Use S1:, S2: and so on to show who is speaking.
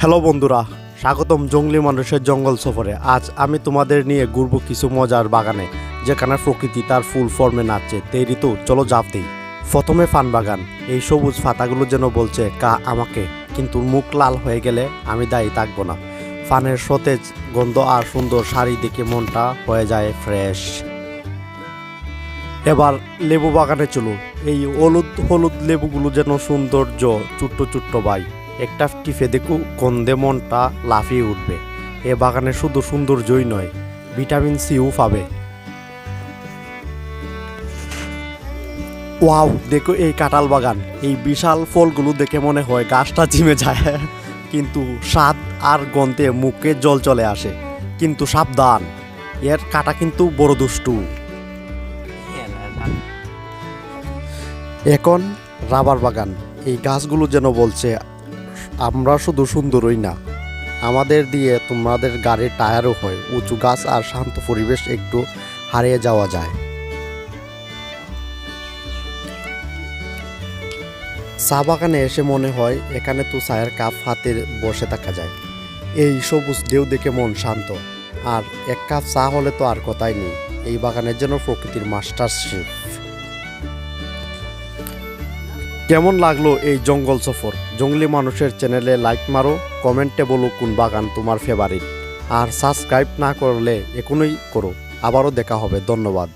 S1: Hello বন্ধুরা, স্বাগতম জঙ্গলি মানুষের জঙ্গল সফরে। আজ আমি তোমাদের নিয়ে ঘুরবো কিছু মজার বাগানে, যেখানে প্রকৃতি তার ফুল ফর্মে নাচছে। তেই ঋতু, চলো জাপ দিই। প্রথমে ফান বাগান, এই সবুজ পাতাগুলো যেন বলছে, কা আমাকে। কিন্তু মুখ লাল হয়ে গেলে আমি দায়ী থাকব না। ফানের সতেজ গন্ধ আর সুন্দর শাড়ি দেখে মনটা হয়ে যায় ফ্রেশ। এবার লেবু বাগানে চলুন এই হলুদ হলুদ লেবুগুলো যেন সৌন্দর্য ছোট্ট ছোট্ট ভাই একটা টিফে দেখু গন্ধে মনটা লাফিয়ে উঠবে। এ বাগানে শুধু সৌন্দর্যই নয়, ভিটামিন সিও পাবে। ওয়াও, দেখো এই কাঁঠাল বাগান। এই বিশাল ফলগুলো দেখে মনে হয় গাছটা জিমে যায়। কিন্তু স্বাদ আর গন্ধে মুখে জল চলে আসে। কিন্তু সাবধান, এর কাটা কিন্তু বড় দুষ্টু। এখন রাবার বাগান। এই গাছগুলো যেন বলছে আমরা শুধু সুন্দরই না। আমাদের দিয়ে তোমাদের গাড়ির টায়ারও হয়, উঁচু গাছ আর শান্ত পরিবেশ একটু হারিয়ে যাওয়া যায়। চা বাগানে এসে মনে হয় এখানে তো চায়ের কাপ হাতে বসে থাকা যায়। এই সবুজ ঢেউ দেখে মন শান্ত, আর এক কাপ চা হলে তো আর কথাই নেই। এই বাগানের যেন প্রকৃতির মাস্টার শেফ কেমন লাগল এই জঙ্গল সফর? জঙ্গলি মানুষের চ্যানেলে লাইক মারো কমেন্টে বলো কোন বাগান তোমার ফেভারিট আর সাবস্ক্রাইব না করলে এখনই করো। আবারও দেখা হবে, ধন্যবাদ।